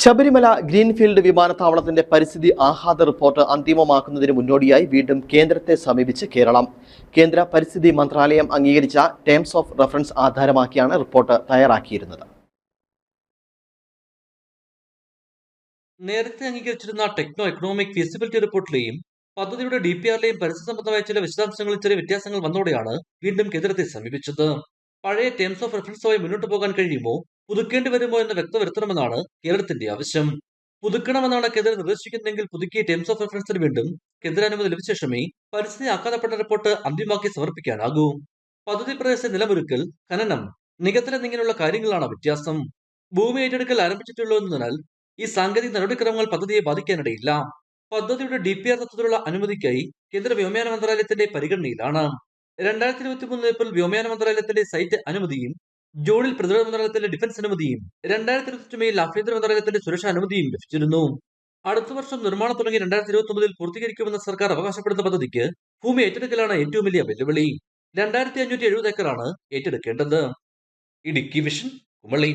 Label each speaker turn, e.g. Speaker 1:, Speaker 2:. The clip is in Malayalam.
Speaker 1: ശബരിമല ഗ്രീൻഫീൽഡ് വിമാനത്താവളത്തിന്റെ പരിസ്ഥിതി ആഘാത റിപ്പോർട്ട് അന്തിമമാക്കുന്നതിന് മുന്നോടിയായി വീണ്ടും കേന്ദ്രത്തെ സമീപിച്ച് കേരളം. കേന്ദ്ര പരിസ്ഥിതി മന്ത്രാലയം അംഗീകരിച്ച ടേംസ് ഓഫ് റഫറൻസ് ആധാരമാക്കിയാണ് റിപ്പോർട്ട് തയ്യാറാക്കിയിരുന്നത്.
Speaker 2: നേരത്തെ അംഗീകരിച്ചിരുന്ന ടെക്നോ എക്കണോമിക് ഫീസിബിലിറ്റി റിപ്പോർട്ടിലെയും പദ്ധതിയുടെ ഡി പി ആറിലെയും പരിസ്ഥിതി സംബന്ധമായ ചില വിശദാംശങ്ങളിൽ ചില വ്യത്യാസങ്ങൾ വന്നതോടെയാണ് വീണ്ടും കേന്ദ്രത്തെ സമീപിച്ചത്. പഴയ ടേംസ് ഓഫ് റെഫറൻസുമായി മുന്നോട്ട് പോകാൻ കഴിയുമോ? പുതുക്കേണ്ടി വരുമോ എന്ന് വ്യക്തവരുത്തണമെന്നാണ് കേരളത്തിന്റെ ആവശ്യം. പുതുക്കണമെന്നാണ് കേന്ദ്രം നിർദ്ദേശിക്കുന്നതെങ്കിൽ പുതുക്കിയ ടേംസ് ഓഫ് റെഫറൻസിന് വീണ്ടും കേന്ദ്രാനുമതി ലഭിച്ച ശേഷമേ പരിസ്ഥിതി ആഘാതപ്പെട്ട റിപ്പോർട്ട് അന്തിമമാക്കി സമർപ്പിക്കാനാകൂ. പദ്ധതി പ്രദേശത്തെ നിലമൊരുക്കൽ ഖനനം നികത്തൽ എന്നിങ്ങനെയുള്ള കാര്യങ്ങളാണ് വ്യത്യാസം. ഭൂമി ഏറ്റെടുക്കൽ ആരംഭിച്ചിട്ടുള്ളൂ എന്നതിനാൽ ഈ സാങ്കേതിക നടപടിക്രമങ്ങൾ പദ്ധതിയെ ബാധിക്കാനിടയില്ല. പദ്ധതിയുടെ ഡി പി ആർ തത്വത്തിലുള്ള അനുമതിക്കായി കേന്ദ്ര വ്യോമയാന മന്ത്രാലയത്തിന്റെ പരിഗണനയിലാണ്. രണ്ടായിരത്തി ഇരുപത്തി മൂന്ന് ഏപ്രിൽ വ്യോമയാന മന്ത്രാലയത്തിന്റെ സൈറ്റ് അനുമതിയും ജൂണിൽ പ്രതിരോധ മന്ത്രാലയത്തിന്റെ ഡിഫൻസ് അനുമതിയും രണ്ടായിരത്തി ഇരുപത്തി മെയിൽ ആഭ്യന്തര മന്ത്രാലയത്തിന്റെ സുരക്ഷാ അനുമതിയും ലഭിച്ചിരുന്നു. അടുത്ത വർഷം നിർമ്മാണം തുടങ്ങി രണ്ടായിരത്തി ഇരുപത്തി ഒമ്പതിൽ പൂർത്തീകരിക്കുമെന്ന സർക്കാർ അവകാശപ്പെടുന്ന പദ്ധതിക്ക് ഭൂമി ഏറ്റെടുക്കലാണ് ഏറ്റവും വലിയ വെല്ലുവിളി. രണ്ടായിരത്തി അഞ്ഞൂറ്റി എഴുപത് ഏക്കറാണ് ഏറ്റെടുക്കേണ്ടത്. ഇടുക്കി വിഷൻ കുമളി.